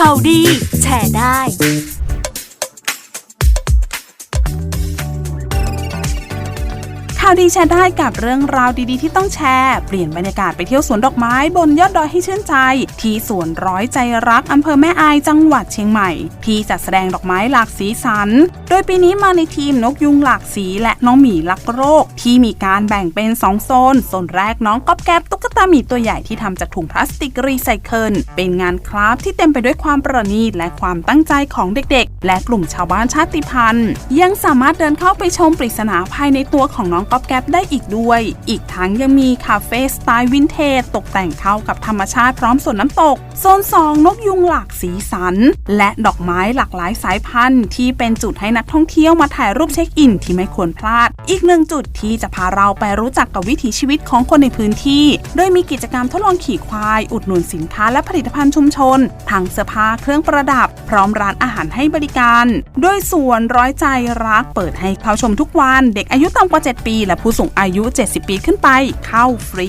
ข่าวดี แชร์ได้าวดีแชร์ได้กับเรื่องราวดีๆ ที่ต้องแชร์ เปลี่ยนบรรยากาศไปเที่ยวสวนดอกไม้บนยอดดอยให้ชื่นใจ ที่สวนร้อยใจรักอำเภอแม่อายจังหวัดเชียงใหม่ ที่จัดแสดงดอกไม้หลากสีสัน โดยปีนี้มาในทีมนกยุงหลากสีและน้องหมีลักโรค ที่มีการแบ่งเป็น2โซนโซนแรกน้องก๊อบแก๊บตุ๊กตาหมีตัวใหญ่ที่ทำจากถุงพลาสติกรีไซเคิลเป็นงานคราฟที่เต็มไปด้วยความประณีตและความตั้งใจของเด็กๆ และกลุ่มชาวบ้านชาติพันธุ์ ยังสามารถเดินเข้าไปชมปริศนาภายในตัวของน้องก๊อบแก๊บได้อีกด้วย อีกทั้งยังมีคาเฟ่สไตล์วินเทจตกแต่งเข้ากับธรรมชาติพร้อมสวนน้ำตก โซน2นกยุงหลากสีสัน และดอกไม้หลากหลายสายพันธุ์ ที่เป็นจุดให้นักท่องเที่ยวมาถ่ายรูปเช็คอินที่ไม่ควรพลาด อีกหนึ่งจุดที่จะพาเราไปรู้จักกับวิถีชีวิตของคนในพื้นที่ โดยมีกิจกรรมทดลองขี่ควาย อุดหนุนสินค้าและผลิตภัณฑ์ชุมชน ทั้งเสื้อผ้าเครื่องประดับ พร้อมร้านอาหารให้บริการโดยสวนร้อยใจรักเปิดให้เข้าชมทุกวัน เด็กอายุต่ำกว่า 7 ปี และผู้สูงอายุ 70 ปีขึ้นไปเข้าฟรี